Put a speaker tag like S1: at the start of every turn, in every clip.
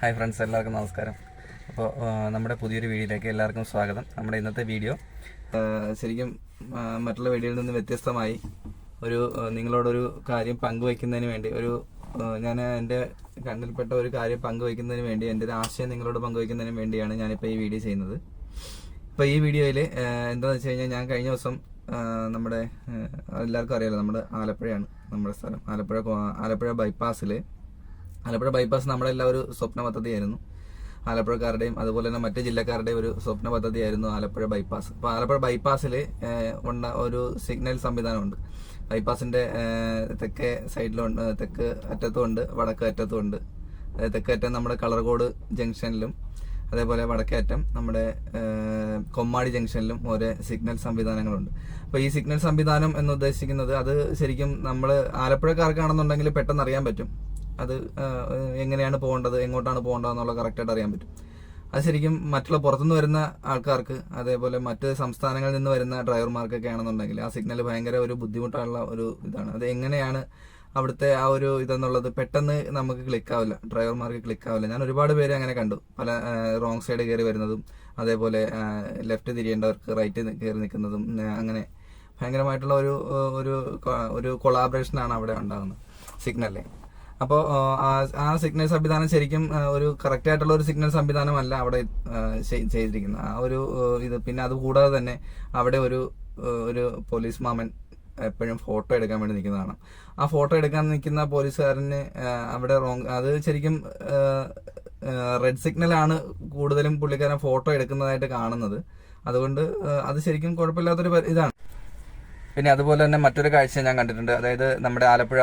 S1: Hi friends എല്ലാവർക്കും നമസ്കാരം. അപ്പോൾ നമ്മുടെ പുതിയൊരു വീഡിയോയിലേക്ക് എല്ലാവർക്കും സ്വാഗതം. നമ്മുടെ ഇന്നത്തെ വീഡിയോ ശരിക്കും മറ്റുള്ള വീഡിയോയിൽ നിന്ന് വ്യത്യസ്തമായി ഒരു നിങ്ങളോടൊരു കാര്യം പങ്കുവയ്ക്കുന്നതിന് വേണ്ടി ഒരു ഞാൻ എന്റെ കണ്ണിൽപ്പെട്ട ഒരു കാര്യം പങ്കുവയ്ക്കുന്നതിന് വേണ്ടി എന്റെ ഒരു ആശയം നിങ്ങളോട് പങ്കുവയ്ക്കുന്നതിന് വേണ്ടിയാണ് ഞാനിപ്പോൾ ഈ വീഡിയോ ചെയ്യുന്നത്. ഇപ്പോൾ ഈ വീഡിയോയിൽ എന്താണെന്ന് വെച്ച് കഴിഞ്ഞാൽ ഞാൻ കഴിഞ്ഞ ദിവസം നമ്മുടെ എല്ലാവർക്കും അറിയാലോ നമ്മുടെ ആലപ്പുഴയാണ് നമ്മുടെ സ്ഥലം. ആലപ്പുഴ ആലപ്പുഴ ബൈപ്പാസിൽ ആലപ്പുഴ ബൈപ്പാസ് നമ്മുടെ എല്ലാം ഒരു സ്വപ്ന പദ്ധതിയായിരുന്നു. ആലപ്പുഴക്കാരുടെയും അതുപോലെ തന്നെ മറ്റ് ജില്ലക്കാരുടെയും ഒരു സ്വപ്ന പദ്ധതിയായിരുന്നു ആലപ്പുഴ ബൈപ്പാസ് അപ്പോൾ ആലപ്പുഴ ബൈപ്പാസിൽ ഉണ്ട ഒരു സിഗ്നൽ സംവിധാനമുണ്ട്. ബൈപ്പാസിന്റെ ഏഹ്, തെക്കേ സൈഡിലുണ്ട് തെക്ക് അറ്റത്തുമുണ്ട് വടക്ക് അറ്റത്തുമുണ്ട് അതായത് തെക്കേ അറ്റം നമ്മുടെ കളർകോട് ജംഗ്ഷനിലും അതേപോലെ വടക്കേ അറ്റം നമ്മുടെ കൊമ്മാടി ജംഗ്ഷനിലും ഓരോ സിഗ്നൽ സംവിധാനങ്ങളുണ്ട്. അപ്പോൾ ഈ സിഗ്നൽ സംവിധാനം എന്ന് ഉദ്ദേശിക്കുന്നത് അത് ശരിക്കും നമ്മൾ ആലപ്പുഴക്കാർക്കാണെന്നുണ്ടെങ്കിൽ പെട്ടെന്ന് അറിയാൻ പറ്റും. അത് എങ്ങനെയാണ് പോകേണ്ടത് എങ്ങോട്ടാണ് പോകേണ്ടത് എന്നുള്ള കറക്റ്റായിട്ട് അറിയാൻ പറ്റും. അത് ശരിക്കും മറ്റുള്ള പുറത്തുനിന്ന് വരുന്ന ആൾക്കാർക്ക് അതേപോലെ മറ്റ് സംസ്ഥാനങ്ങളിൽ നിന്ന് വരുന്ന ഡ്രൈവർമാർക്കൊക്കെ ആണെന്നുണ്ടെങ്കിൽ ആ സിഗ്നൽ ഭയങ്കര ഒരു ബുദ്ധിമുട്ടുള്ള ഒരു ഇതാണ്. അത് എങ്ങനെയാണ് അവിടുത്തെ ആ ഒരു ഇതെന്നുള്ളത് പെട്ടെന്ന് നമുക്ക് ക്ലിക്ക് ആവില്ല ഡ്രൈവർമാർക്ക് ക്ലിക്ക് ആവില്ല ഞാൻ ഒരുപാട് പേര് അങ്ങനെ കണ്ടു. പല റോങ് സൈഡ് കയറി വരുന്നതും അതേപോലെ ലെഫ്റ്റ് തിരിയേണ്ടവർക്ക് റൈറ്റ് കയറി നിൽക്കുന്നതും അങ്ങനെ ഭയങ്കരമായിട്ടുള്ള ഒരു ഒരു ഒരു കൊളാബറേഷനാണ് അവിടെ ഉണ്ടാകുന്നത് സിഗ്നലിൽ അപ്പോൾ ആ സിഗ്നൽ സംവിധാനം ശരിക്കും ഒരു കറക്റ്റ് ആയിട്ടുള്ള ഒരു സിഗ്നൽ സംവിധാനമല്ല അവിടെ ചെയ്തിരിക്കുന്നത്. ആ ഒരു ഇത് പിന്നെ അതുകൂടാതെ തന്നെ അവിടെ ഒരു ഒരു പോലീസ് മാമൻ എപ്പോഴും ഫോട്ടോ എടുക്കാൻ വേണ്ടി നിൽക്കുന്നതാണ്. ആ ഫോട്ടോ എടുക്കാൻ നിൽക്കുന്ന പോലീസുകാരന് അവിടെ റോങ് അത് ശരിക്കും റെഡ് സിഗ്നലാണ് കൂടുതലും പുള്ളിക്കാരൻ ഫോട്ടോ എടുക്കുന്നതായിട്ട് കാണുന്നത്. അതുകൊണ്ട് അത് ശരിക്കും കുഴപ്പമില്ലാത്തൊരു ഇതാണ്. പിന്നെ അതുപോലെ തന്നെ മറ്റൊരു കാഴ്ച ഞാൻ കണ്ടിട്ടുണ്ട്. അതായത് നമ്മുടെ ആലപ്പുഴ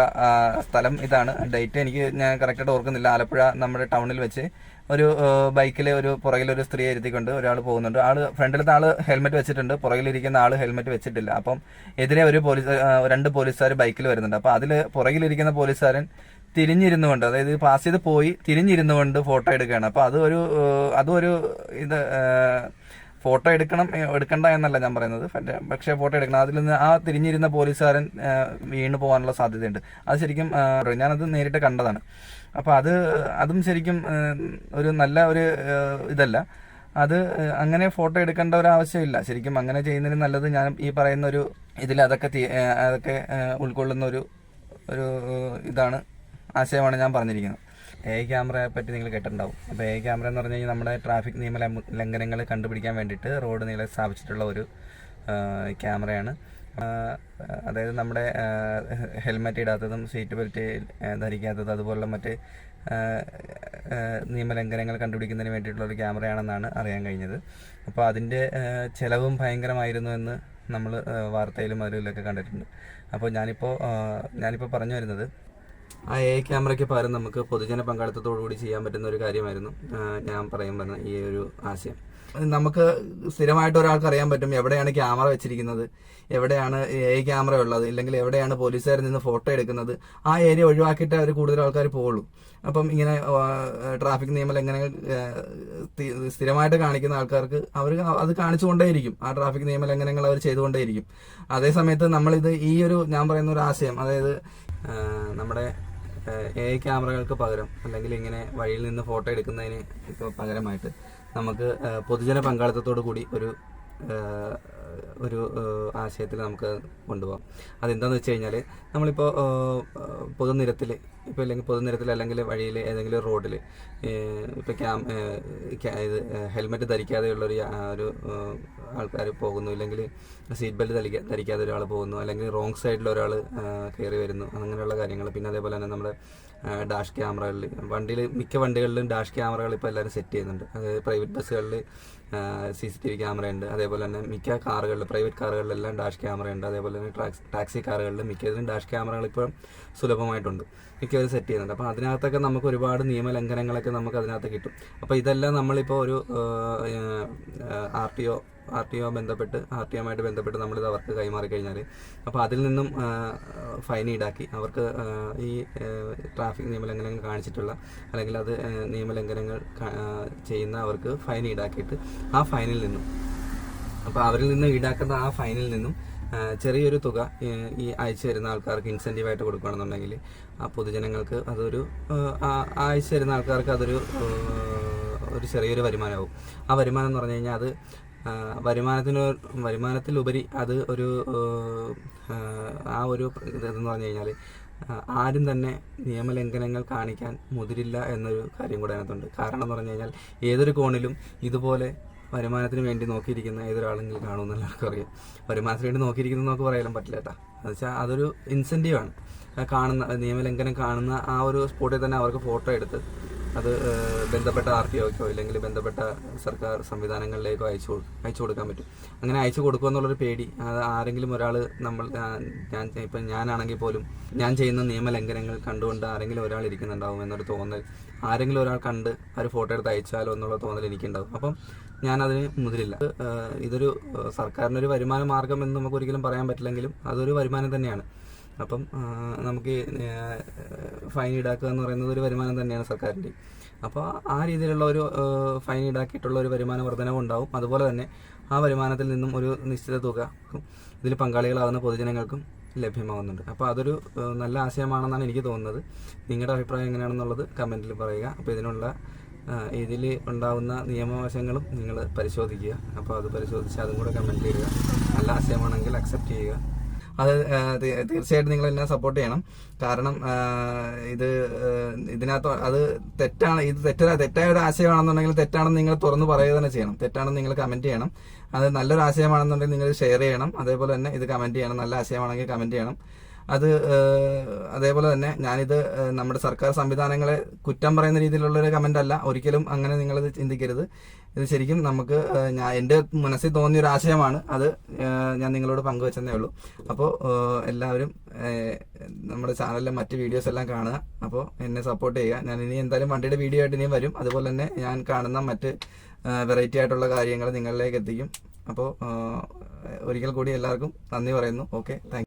S1: സ്ഥലം ഇതാണ്. ഡേറ്റ് എനിക്ക് ഞാൻ കറക്റ്റായിട്ട് ഓർക്കുന്നില്ല. ആലപ്പുഴ നമ്മുടെ ടൗണിൽ വെച്ച് ഒരു ബൈക്കിൽ ഒരു പുറകിൽ ഒരു സ്ത്രീയെ ഇരുത്തിക്കൊണ്ട് ഒരാൾ പോകുന്നുണ്ട്. ആൾ ഫ്രണ്ടിലത്തെ ആൾ ഹെൽമെറ്റ് വെച്ചിട്ടുണ്ട്. പുറകിലിരിക്കുന്ന ആൾ ഹെൽമെറ്റ് വെച്ചിട്ടില്ല. അപ്പം എതിരെ ഒരു പോലീസ് രണ്ട് പോലീസുകാർ ബൈക്കിൽ വരുന്നുണ്ട്. അപ്പൊ അതിൽ പുറകിലിരിക്കുന്ന പോലീസുകാരൻ തിരിഞ്ഞിരുന്നു കൊണ്ട് അതായത് പാസ് ചെയ്ത് പോയി തിരിഞ്ഞിരുന്നു കൊണ്ട് ഫോട്ടോ എടുക്കുകയാണ്. അപ്പൊ അതൊരു അതൊരു ഇത് ഫോട്ടോ എടുക്കണം എടുക്കണ്ട എന്നല്ല ഞാൻ പറയുന്നത്. പക്ഷേ- ഫോട്ടോ എടുക്കണം. അതിൽ നിന്ന് ആ തിരിഞ്ഞിരുന്ന പോലീസുകാരൻ വീണു പോകാനുള്ള സാധ്യതയുണ്ട്. അത് ശരിക്കും ഞാനത് നേരിട്ട് കണ്ടതാണ്. അപ്പൊ അത് അതും ശരിക്കും ഒരു നല്ല ഒരു ഇതല്ല. അത് അങ്ങനെ ഫോട്ടോ എടുക്കേണ്ട ഒരു ആവശ്യമില്ല. ശരിക്കും അങ്ങനെ ചെയ്യുന്നതിന് നല്ലത് ഞാൻ ഈ പറയുന്ന ഒരു ഇതിൽ അതൊക്കെ അതൊക്കെ ഉൾക്കൊള്ളുന്ന ഒരു ഒരു ഇതാണ് ആശയമാണ് ഞാൻ പറഞ്ഞിരിക്കുന്നത്. എ ക്യാമറയെ പറ്റി നിങ്ങൾ കേട്ടിട്ടുണ്ടാവും. അപ്പോൾ എ ക്യാമറ എന്ന് പറഞ്ഞു കഴിഞ്ഞാൽ നമ്മുടെ ട്രാഫിക് നിയമ ലംഘ- ലംഘനങ്ങൾ കണ്ടുപിടിക്കാൻ വേണ്ടിയിട്ട് റോഡ് നീളെ സ്ഥാപിച്ചിട്ടുള്ള ഒരു ക്യാമറയാണ്. അതായത് നമ്മുടെ ഹെൽമെറ്റ് ഇടാത്തതും സീറ്റ് ബെൽറ്റ് ധരിക്കാത്തതും അതുപോലുള്ള മറ്റ് നിയമലംഘനങ്ങൾ കണ്ടുപിടിക്കുന്നതിന് വേണ്ടിയിട്ടുള്ള ഒരു ക്യാമറയാണെന്നാണ് അറിയാൻ കഴിഞ്ഞത്. അപ്പോൾ അതിന്റെ ചിലവും ഭയങ്കരമായിരുന്നു എന്ന് നമ്മൾ വാർത്തയിലും അതിലൊക്കെ കണ്ടിട്ടുണ്ട്. അപ്പോൾ ഞാനിപ്പോൾ ഞാനിപ്പോൾ പറഞ്ഞു വരുന്നത് ആ എ ക്യാമറയ്ക്ക് പകരം നമുക്ക് പൊതുജന പങ്കാളിത്തത്തോടുകൂടി ചെയ്യാൻ പറ്റുന്ന ഒരു കാര്യമായിരുന്നു. ഞാൻ പറയാൻ പറഞ്ഞ ഈ ഒരു ആശയം. നമുക്ക് സ്ഥിരമായിട്ട് ഒരാൾക്ക് അറിയാൻ പറ്റും എവിടെയാണ് ക്യാമറ വെച്ചിരിക്കുന്നത് എവിടെയാണ് എ ക്യാമറ ഉള്ളത് ഇല്ലെങ്കിൽ എവിടെയാണ് പോലീസുകാരിൽ നിന്ന് ഫോട്ടോ എടുക്കുന്നത്. ആ ഏരിയ ഒഴിവാക്കിയിട്ട് അവർ കൂടുതൽ ആൾക്കാർ പോകുള്ളൂ അപ്പം ഇങ്ങനെ ട്രാഫിക് നിയമം എങ്ങനെ സ്ഥിരമായിട്ട് കാണിക്കുന്ന ആൾക്കാർക്ക് അവർ അത് കാണിച്ചുകൊണ്ടേയിരിക്കും. ആ ട്രാഫിക് നിയമ ലംഘനങ്ങൾ അവർ ചെയ്തുകൊണ്ടേയിരിക്കും. അതേസമയത്ത് നമ്മളിത് ഈ ഒരു ഞാൻ പറയുന്ന ഒരു ആശയം അതായത് നമ്മുടെ എ ക്യാമറകൾക്ക് പകരം അല്ലെങ്കിൽ ഇങ്ങനെ വഴിയിൽ നിന്ന് ഫോട്ടോ എടുക്കുന്നതിന് ഇപ്പോൾ പകരമായിട്ട് നമുക്ക് പൊതുജന പങ്കാളിത്തത്തോടു കൂടി ഒരു ഒരു ആശയത്തിൽ നമുക്ക് കൊണ്ടുപോകാം. അതെന്താണെന്ന് വെച്ച് കഴിഞ്ഞാൽ നമ്മളിപ്പോൾ പൊതുനിരത്തിൽ ഇപ്പോൾ അല്ലെങ്കിൽ പൊതുനിരത്തിൽ അല്ലെങ്കിൽ വഴിയിൽ ഏതെങ്കിലും റോഡിൽ ഇപ്പോൾ ക്യാം ഇത് ഹെൽമെറ്റ് ധരിക്കാതെയുള്ളൊരു ഒരു ഒരു ആൾക്കാർ പോകുന്നു. ഇല്ലെങ്കിൽ സീറ്റ് ബെൽറ്റ് ധരിക്കാ ധരിക്കാതെ ഒരാൾ പോകുന്നു. അല്ലെങ്കിൽ റോങ് സൈഡിൽ ഒരാൾ കയറി വരുന്നു. അങ്ങനെയുള്ള കാര്യങ്ങൾ പിന്നെ അതേപോലെ തന്നെ നമ്മുടെ ഡാഷ് ക്യാമറകളിൽ വണ്ടിയിൽ മിക്ക വണ്ടികളിലും ഡാഷ് ക്യാമറകൾ ഇപ്പോൾ എല്ലാവരും സെറ്റ് ചെയ്യുന്നുണ്ട്. അതായത് പ്രൈവറ്റ് ബസ്സുകളിൽ C C T V camera ഉണ്ട് അതേപോലെ തന്നെ മിക്ക കാറുകളിൽ പ്രൈവറ്റ് കാറുകളിലെല്ലാം ഡാഷ് ക്യാമറ ഉണ്ട് അതേപോലെ തന്നെ ടാക്സി ടാക്സി കാറുകളിൽ മിക്കതിലും ഡാഷ് ക്യാമറകൾ ഇപ്പോൾ സുലഭമായിട്ടുണ്ട്. മിക്കവരും സെറ്റ് ചെയ്യുന്നുണ്ട്. അപ്പോൾ അതിനകത്തൊക്കെ നമുക്ക് ഒരുപാട് നിയമലംഘനങ്ങളൊക്കെ നമുക്ക് അതിനകത്ത് കിട്ടും. അപ്പോൾ ഇതെല്ലാം നമ്മളിപ്പോൾ ഒരു R T O R T O ബന്ധപ്പെട്ട് ആർ ടി ഒമായിട്ട് ബന്ധപ്പെട്ട് നമ്മളിത് അവർക്ക് കൈമാറി കഴിഞ്ഞാൽ അപ്പോൾ അതിൽ നിന്നും ഫൈൻ ഈടാക്കി. അവർക്ക് ഈ ട്രാഫിക് നിയമലംഘനങ്ങൾ കാണിച്ചിട്ടുള്ള അല്ലെങ്കിൽ അത് നിയമലംഘനങ്ങൾ ചെയ്യുന്ന അവർക്ക് ഫൈൻ ഈടാക്കിയിട്ട് ആ ഫൈനിൽ നിന്നും. അപ്പോൾ അവരിൽ നിന്ന് ഈടാക്കുന്ന ആ ഫൈനിൽ നിന്നും ചെറിയൊരു തുക ഈ അയച്ചു തരുന്ന ആൾക്കാർക്ക് ഇൻസെന്റീവായിട്ട് കൊടുക്കുകയാണെന്നുണ്ടെങ്കിൽ ആ പൊതുജനങ്ങൾക്ക് അതൊരു അയച്ചു തരുന്ന ആൾക്കാർക്ക് അതൊരു ഒരു ചെറിയൊരു വരുമാനമാവും. ആ വരുമാനം എന്ന് പറഞ്ഞു കഴിഞ്ഞാൽ അത് വരുമാനത്തിന് വരുമാനത്തിലുപരി അത് ഒരു ആ, ഒരു ഇതെന്ന് പറഞ്ഞു കഴിഞ്ഞാൽ ആരും തന്നെ നിയമലംഘനങ്ങൾ കാണിക്കാൻ മുതിരില്ല എന്നൊരു കാര്യം കൂടെ അതിനകത്തുണ്ട്. കാരണം എന്ന് പറഞ്ഞു കഴിഞ്ഞാൽ ഏതൊരു കോണിലും ഇതുപോലെ വരുമാനത്തിന് വേണ്ടി നോക്കിയിരിക്കുന്ന ഏതൊരാളെങ്കിലും കാണുമെന്ന് എല്ലാവർക്കും അറിയാം. വരുമാനത്തിന് വേണ്ടി നോക്കിയിരിക്കുന്നത് നമുക്ക് പറയാനും പറ്റില്ല കേട്ടോ. എന്ന് വെച്ചാൽ അതൊരു ഇൻസെന്റീവാണ് കാണുന്ന നിയമലംഘനം കാണുന്ന ആ ഒരു സ്പോട്ടിൽ തന്നെ അവർക്ക് ഫോട്ടോ എടുത്ത് അത് ബന്ധപ്പെട്ട ആർ ടി ഒക്കോ ഇല്ലെങ്കിൽ ബന്ധപ്പെട്ട സർക്കാർ സംവിധാനങ്ങളിലേക്കോ അയച്ചു അയച്ചു കൊടുക്കാൻ പറ്റും. അങ്ങനെ അയച്ചു കൊടുക്കുക എന്നുള്ളൊരു പേടി. ആരെങ്കിലും ഒരാൾ നമ്മൾ ഞാൻ ഇപ്പം ഞാനാണെങ്കിൽ പോലും ഞാൻ ചെയ്യുന്ന നിയമലംഘനങ്ങൾ കണ്ടുകൊണ്ട് ആരെങ്കിലും ഒരാൾ ഇരിക്കുന്നുണ്ടാവും എന്നൊരു തോന്നൽ. ആരെങ്കിലും ഒരാൾ കണ്ട് ഒരു ഫോട്ടോ എടുത്ത് അയച്ചാലോ എന്നുള്ള തോന്നൽ എനിക്കുണ്ടാവും. അപ്പം ഞാൻ അതിന് മുതിരില്ല ഇതൊരു സർക്കാരിനൊരു വരുമാന മാർഗം എന്ന് നമുക്ക് ഒരിക്കലും പറയാൻ പറ്റില്ലെങ്കിലും അതൊരു വരുമാനം തന്നെയാണ്. അപ്പം നമുക്ക് ഫൈൻ ഈടാക്കുക എന്ന് പറയുന്നത് ഒരു വരുമാനം തന്നെയാണ് സർക്കാരിന്റെ. അപ്പോൾ ആ രീതിയിലുള്ള ഒരു ഫൈൻ ഈടാക്കിയിട്ടുള്ള ഒരു വരുമാന വർധനവും ഉണ്ടാവും. അതുപോലെ തന്നെ ആ വരുമാനത്തിൽ നിന്നും ഒരു നിശ്ചിത തുക ഇതിൽ പങ്കാളികളാകുന്ന പൊതുജനങ്ങൾക്കും ലഭ്യമാകുന്നുണ്ട് അപ്പോൾ അതൊരു നല്ല ആശയമാണെന്നാണ് എനിക്ക് തോന്നുന്നത്. നിങ്ങളുടെ അഭിപ്രായം എങ്ങനെയാണെന്നുള്ളത് കമന്റിൽ പറയുക. അപ്പോൾ ഇതിനുള്ള ഇതിൽ ഉണ്ടാകുന്ന നിയമവശങ്ങളും നിങ്ങൾ പരിശോധിക്കുക. അപ്പോൾ അത് പരിശോധിച്ച് അതും കൂടെ കമന്റ് ചെയ്യുക നല്ല ആശയമാണെങ്കിൽ അക്സെപ്റ്റ് ചെയ്യുക. അത് തീർച്ചയായിട്ടും നിങ്ങൾ എന്നെ സപ്പോർട്ട് ചെയ്യണം. കാരണം ഇത് ഇതിനകത്ത് അത് തെറ്റാണ് ഇത് തെറ്റാ തെറ്റായ ഒരു ആശയമാണെന്നുണ്ടെങ്കിൽ തെറ്റാണെന്ന് നിങ്ങൾ തുറന്നു പറയുക തന്നെ ചെയ്യണം. തെറ്റാണെന്ന് നിങ്ങൾ കമന്റ് ചെയ്യണം. അത് നല്ലൊരു ആശയമാണെന്നുണ്ടെങ്കിൽ നിങ്ങൾ ഷെയർ ചെയ്യണം. അതേപോലെ തന്നെ ഇത് കമന്റ് ചെയ്യണം. നല്ല ആശയമാണെങ്കിൽ കമന്റ് ചെയ്യണം. അത് അതേപോലെ തന്നെ ഞാനിത് നമ്മുടെ സർക്കാർ സംവിധാനങ്ങളെ കുറ്റം പറയുന്ന രീതിയിലുള്ള ഒരു കമന്റ് അല്ല ഒരിക്കലും അങ്ങനെ നിങ്ങളിത് ചിന്തിക്കരുത്. ഇത് ശരിക്കും നമുക്ക് ഞാൻ എന്റെ മനസ്സിൽ തോന്നിയ ഒരു ആശയമാണ് അത് ഞാൻ നിങ്ങളോട് പങ്കുവെച്ചതേ ഉള്ളൂ. അപ്പോൾ എല്ലാവരും നമ്മുടെ ചാനലിലെ മറ്റ് വീഡിയോസ് എല്ലാം കാണുക. അപ്പോൾ എന്നെ സപ്പോർട്ട് ചെയ്യുക. ഞാൻ ഇനി എന്തായാലും വണ്ടിയുടെ വീഡിയോ ആയിട്ട് ഇനിയും വരും. അതുപോലെ തന്നെ ഞാൻ കാണുന്ന മറ്റ് വെറൈറ്റി ആയിട്ടുള്ള കാര്യങ്ങൾ നിങ്ങളിലേക്ക് എത്തിക്കും. അപ്പോൾ ഒരിക്കൽ കൂടി എല്ലാവർക്കും നന്ദി പറയുന്നു. Okay thank